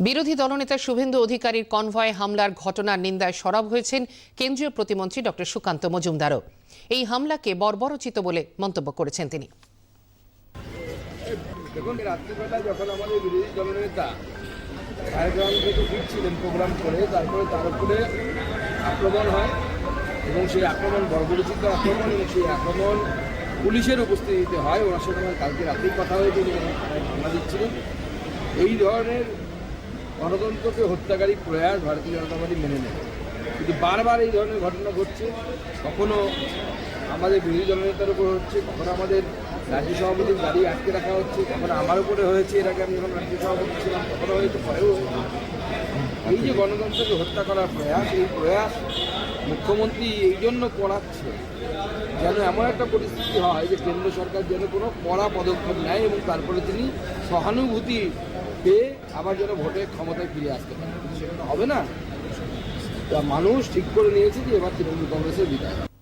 বিরোধী দলনেতা শুভেন্দু অধিকারীর কনভয় হামলার ঘটনার নিন্দায় সরব হয়েছেন কেন্দ্রীয় প্রতিমন্ত্রী ডক্টর সুকান্ত মজুমদারও। এই হামলাকে বর্বরচিত বলে মন্তব্য করেছেন তিনি। দেখুন তারপরে আক্রমণ হয় এবং সেই আক্রমণ, বর্বরচিত আক্রমণ এবং সেই আক্রমণ পুলিশের উপস্থিতিতে হয়। ওনার সঙ্গে কালকে রাতেই কথা হয়েছে উনি হামলা এই ধরনের গণতন্ত্রকে হত্যাকারী প্রয়াস ভারতীয় জনতা পার্টি মেনে নেয় কিন্তু বারবার এই ধরনের ঘটনা ঘটছে, কখনো আমাদের বিরোধী দলনেতার উপর হচ্ছে, কখনো আমাদের রাজ্য সভাপতির গাড়ি আটকে রাখা হচ্ছে, কখনো আমার উপরে হয়েছে এর আগে আমি যখন রাজ্য সভাপতি ছিলাম, কখনো হয়তো পরেও হয়েছে। এই যে গণতন্ত্রকে হত্যা করার প্রয়াস, এই প্রয়াস মুখ্যমন্ত্রী এই জন্য করাচ্ছে যেন এমন একটা পরিস্থিতি হয় যে কেন্দ্র সরকার যেন কোনো কড়া পদক্ষেপ নেয় এবং তারপরে তিনি সহানুভূতি পেয়ে আবার যেন ভোটে ক্ষমতায় ফিরে আসতে পারে। সেটা হবে না। মানুষ ঠিক করে নিয়েছে যে এবার তৃণমূল কংগ্রেসের বিদায়।